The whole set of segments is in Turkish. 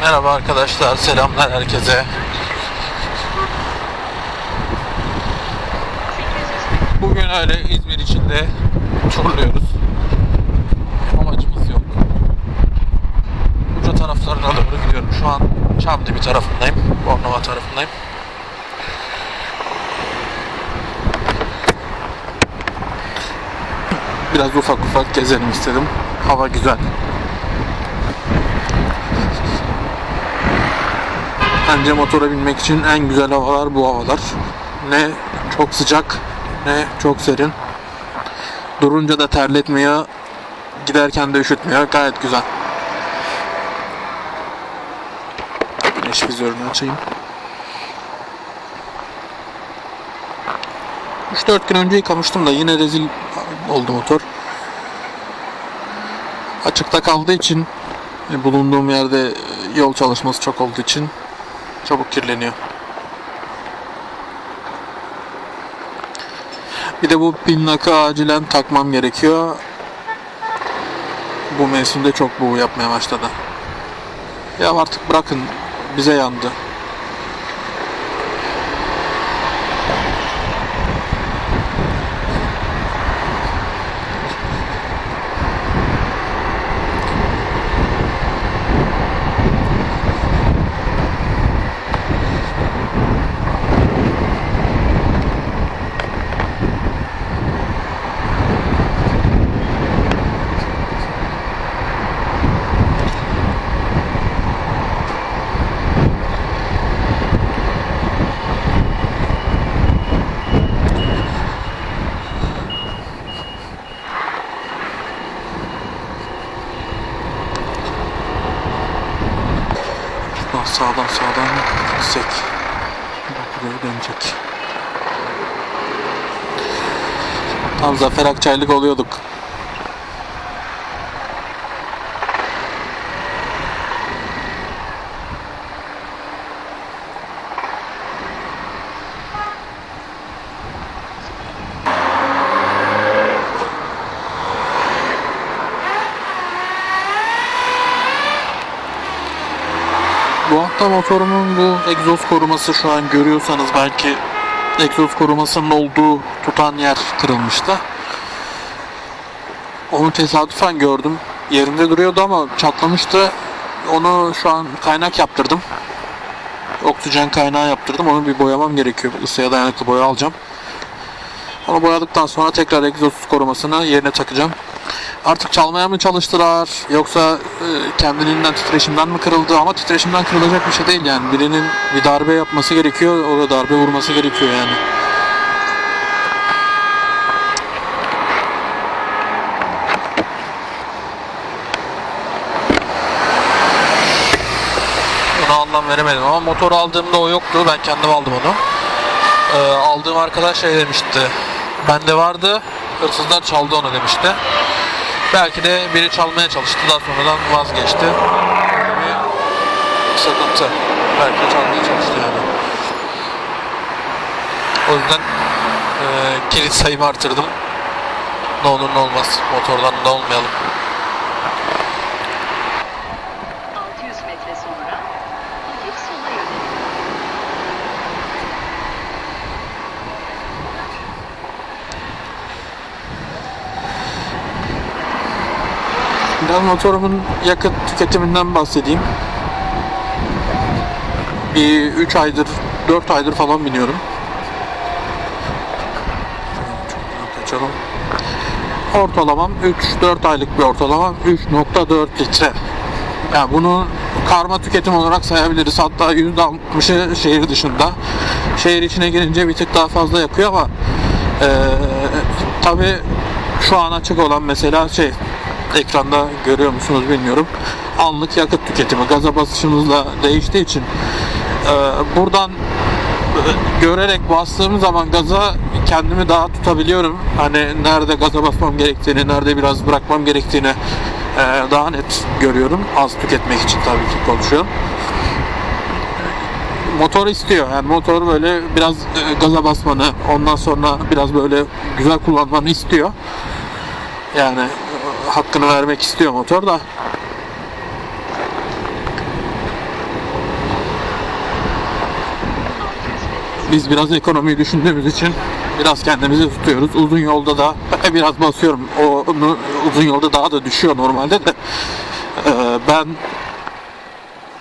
Merhaba arkadaşlar, selamlar herkese. Bugün öyle İzmir içinde turluyoruz. Amacımız yok. Uca taraflarına doğru gidiyorum. Şu an Çamdibi tarafındayım. Bornova tarafındayım. Biraz ufak ufak gezelim istedim. Hava güzel. Bence motora binmek için en güzel havalar bu havalar. Ne çok sıcak ne çok serin. Durunca da terletmiyor. Giderken de üşütmüyor. Gayet güzel. Güneş vizörünü açayım. 3-4 gün önce yıkamıştım da yine rezil oldu motor. Açıkta kaldığı için e, bulunduğum yerde yol çalışması çok olduğu için çabuk kirleniyor. Bir de bu pin nakı acilen takmam gerekiyor. Bu mevsimde çok buğu yapmaya başladı. Ya artık bırakın bize yandı. Gitsek. Bak buraya dönecek. Tam Zafer Akçaylık oluyorduk. Bu hafta motorumun bu egzoz koruması şu an görüyorsanız belki egzoz korumasının olduğu tutan yer kırılmıştı. Onu tesadüfen gördüm. Yerinde duruyordu ama çatlamıştı. Onu şu an kaynak yaptırdım. Oksijen kaynağı yaptırdım. Onu bir boyamam gerekiyor. Isıya dayanıklı boya alacağım. Onu boyadıktan sonra tekrar egzoz korumasını yerine takacağım. Artık çalmaya mı çalıştılar yoksa e, kendiliğinden titreşimden mi kırıldı ama titreşimden kırılacak bir şey değil yani birinin bir darbe yapması gerekiyor o da darbe vurması gerekiyor yani. Buna anlam veremedim ama motor aldığımda o yoktu ben kendim aldım onu. Ee, aldığım arkadaş şey demişti bende vardı hırsızlar çaldı onu demişti. Belki de biri çalmaya çalıştı daha sonradan vazgeçti. Bir sıkıntı. Belki de çalmaya çalıştı yani. O yüzden e, kilit sayımı artırdım. Ne olur ne olmaz. Motordan da olmayalım. 600 metre sonra hafif sola yönelik. Biraz motorumun yakıt tüketiminden bahsedeyim. Bir 3 aydır, 4 aydır falan biniyorum. Çok açalım. Ortalamam 3-4 aylık bir ortalamam 3.4 litre. Yani bunu karma tüketim olarak sayabiliriz. Hatta %60'ı şehir dışında. Şehir içine girince bir tık daha fazla yakıyor ama eee tabi şu an açık olan mesela şey ekranda görüyor musunuz bilmiyorum. Anlık yakıt tüketimi gaza basışımızla değiştiği için eee, buradan e, görerek bastığım zaman gaza kendimi daha tutabiliyorum. Hani nerede gaza basmam gerektiğini, nerede biraz bırakmam gerektiğini e, daha net görüyorum. Az tüketmek için tabii ki konuşuyorum. Motor istiyor. Yani motor böyle biraz e, gaza basmanı, ondan sonra biraz böyle güzel kullanmanı istiyor. Yani e, hakkını vermek istiyor motor da. Biz biraz ekonomiyi düşündüğümüz için biraz kendimizi tutuyoruz. Uzun yolda da biraz basıyorum. O uzun yolda daha da düşüyor normalde de. Ee, ben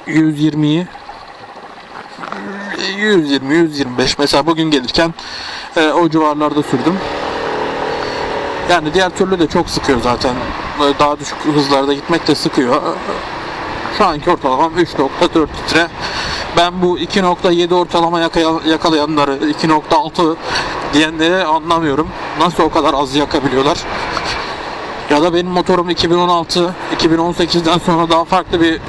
120'yi 120 125 mesela bugün gelirken e, o civarlarda sürdüm. Yani diğer türlü de çok sıkıyor zaten. Böyle daha düşük hızlarda gitmek de sıkıyor. Şu anki ortalamam 3.4 litre. Ben bu 2.7 ortalama yaka- yakalayanları 2.6 diyenleri anlamıyorum. Nasıl o kadar az yakabiliyorlar? Ya da benim motorum 2016, 2018'den sonra daha farklı bir, e,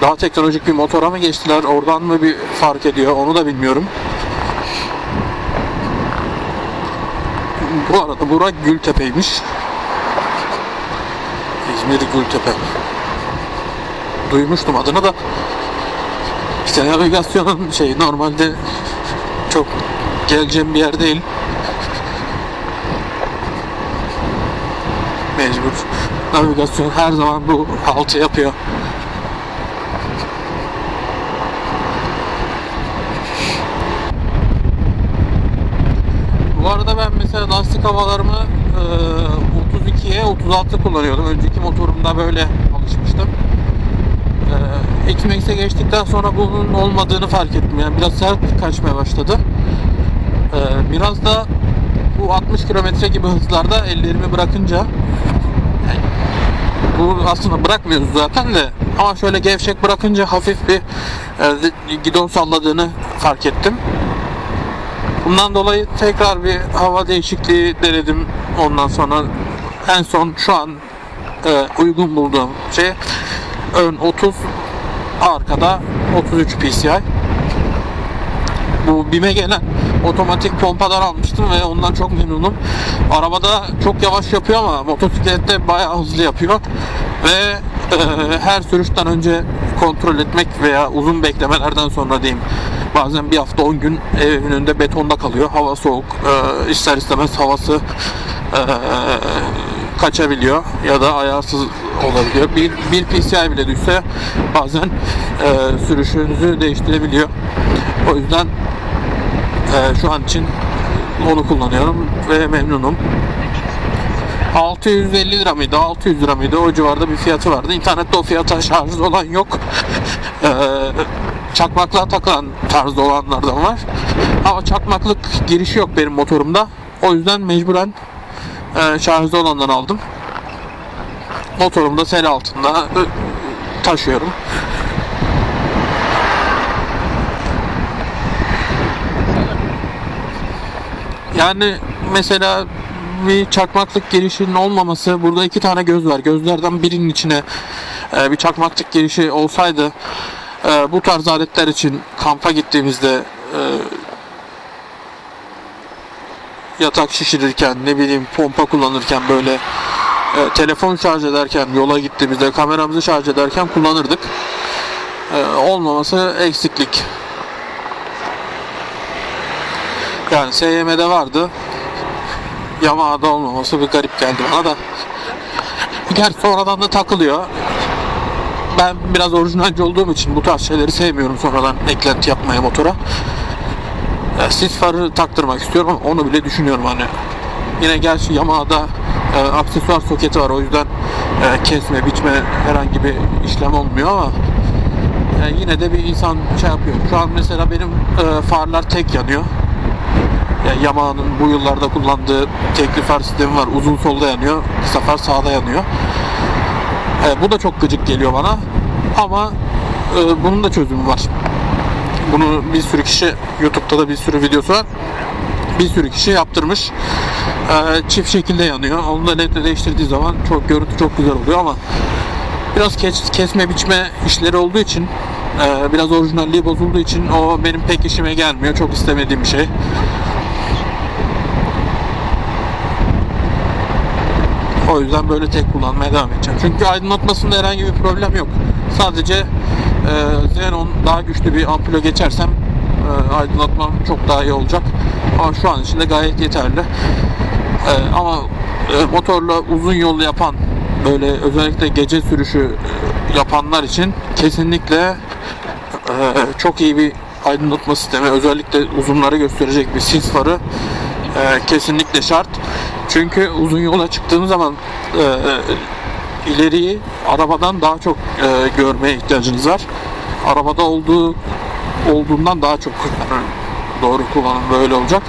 daha teknolojik bir motora mı geçtiler? Oradan mı bir fark ediyor? Onu da bilmiyorum. Bu arada Burak Gültepe'ymiş. İzmir Gültepe. Duymuştum adını da. İşte navigasyonun şey normalde çok geleceğim bir yer değil. Mecbur. Navigasyon her zaman bu haltı yapıyor. Bu arada ben havalarımı e, 32'ye 36 kullanıyordum. Önceki motorumda böyle alışmıştım. E, X-Max'e geçtikten sonra bunun olmadığını fark ettim. Yani biraz sert kaçmaya başladı. E, biraz da bu 60 kilometre gibi hızlarda ellerimi bırakınca yani bu aslında bırakmıyoruz zaten de ama şöyle gevşek bırakınca hafif bir e, gidon salladığını fark ettim. Bundan dolayı tekrar bir hava değişikliği denedim. Ondan sonra en son şu an e, uygun bulduğum şey ön 30 arkada 33 PCI. Bu BİM'e gelen otomatik pompadan almıştım ve ondan çok memnunum. Arabada çok yavaş yapıyor ama motosiklette bayağı hızlı yapıyor. Ve e, her sürüşten önce kontrol etmek veya uzun beklemelerden sonra diyeyim bazen bir hafta 10 gün evin önünde betonda kalıyor. Hava soğuk. E, ister istemez havası e, kaçabiliyor ya da ayarsız olabiliyor. Bir, bir PCI bile düşse bazen e, sürüşünüzü değiştirebiliyor. O yüzden şu an için onu kullanıyorum ve memnunum. 650 lira mıydı? 600 lira mıydı? O civarda bir fiyatı vardı. İnternette o fiyata şarjı olan yok. Çakmaklığa takılan tarzda olanlardan var. Ama çakmaklık girişi yok benim motorumda. O yüzden mecburen e, şarjda olandan aldım. Motorumda sel altında e, taşıyorum. Yani mesela bir çakmaklık girişinin olmaması burada iki tane göz var. Gözlerden birinin içine e, bir çakmaklık girişi olsaydı e, bu tarz aletler için kampa gittiğimizde e, yatak şişirirken ne bileyim pompa kullanırken böyle e, telefon şarj ederken yola gittiğimizde kameramızı şarj ederken kullanırdık. E, olmaması eksiklik. Yani SYM'de vardı. Yamaha'da olmaması bir garip geldi bana da. Gerçi sonradan da takılıyor. Ben biraz orijinalci olduğum için bu tarz şeyleri sevmiyorum sonradan eklenti yapmaya motora. E, sis farı taktırmak istiyorum ama onu bile düşünüyorum hani. Yine gerçi Yamaha'da e, aksesuar soketi var o yüzden e, kesme biçme herhangi bir işlem olmuyor ama e, yine de bir insan şey yapıyor. Şu an mesela benim e, farlar tek yanıyor. Yani Yamaha'nın bu yıllarda kullandığı tekli far sistemi var. Uzun solda yanıyor, kısa far sağda yanıyor. E, bu da çok gıcık geliyor bana. Ama e, bunun da çözümü var. Bunu bir sürü kişi YouTube'da da bir sürü videosu var. Bir sürü kişi yaptırmış. E, çift şekilde yanıyor. Onu da ledle değiştirdiği zaman çok görüntü çok güzel oluyor ama biraz kes, kesme biçme işleri olduğu için e, biraz orijinalliği bozulduğu için o benim pek işime gelmiyor. Çok istemediğim bir şey. O yüzden böyle tek kullanmaya devam edeceğim. Çünkü aydınlatmasında herhangi bir problem yok. Sadece e, Xenon daha güçlü bir ampule geçersem e, aydınlatmam çok daha iyi olacak. Ama şu an için de gayet yeterli. E, ama e, motorla uzun yol yapan böyle özellikle gece sürüşü e, yapanlar için kesinlikle e, çok iyi bir aydınlatma sistemi özellikle uzunları gösterecek bir sis farı e, kesinlikle şart. Çünkü uzun yola çıktığınız zaman e, e, ileriyi arabadan daha çok e, görmeye ihtiyacınız var. Arabada olduğu olduğundan daha çok doğru kullanım böyle olacak.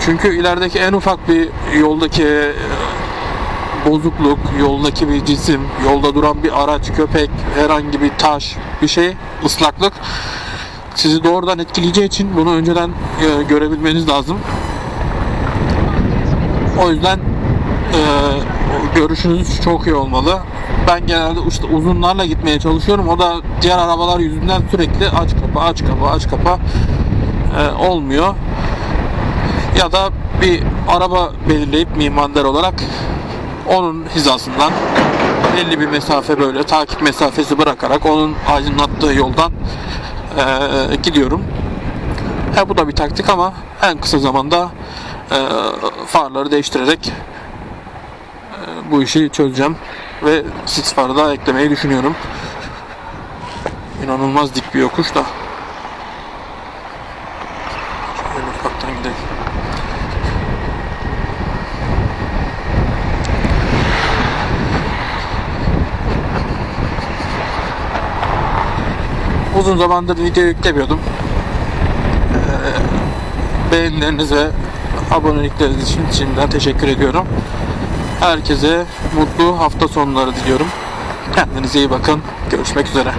Çünkü ilerideki en ufak bir yoldaki e, bozukluk, yoldaki bir cisim, yolda duran bir araç, köpek, herhangi bir taş, bir şey, ıslaklık sizi doğrudan etkileyeceği için bunu önceden e, görebilmeniz lazım. 600 metre O yüzden e, görüşünüz çok iyi olmalı. Ben genelde işte uzunlarla gitmeye çalışıyorum. O da diğer arabalar yüzünden sürekli aç kapa aç kapa aç kapa e, olmuyor. Ya da bir araba belirleyip mimander olarak onun hizasından belli bir mesafe böyle takip mesafesi bırakarak onun aydınlattığı yoldan e, gidiyorum. Ha, bu da bir taktik ama en kısa zamanda e, farları değiştirerek e, bu işi çözeceğim ve sis farı da eklemeyi düşünüyorum. İnanılmaz dik bir yokuş da. Şöyle ufaktan gidelim. Uzun zamandır video yüklemiyordum. Ee, beğenileriniz ve abonelikleriniz için şimdiden teşekkür ediyorum. Herkese mutlu hafta sonları diliyorum. Kendinize iyi bakın. Görüşmek üzere.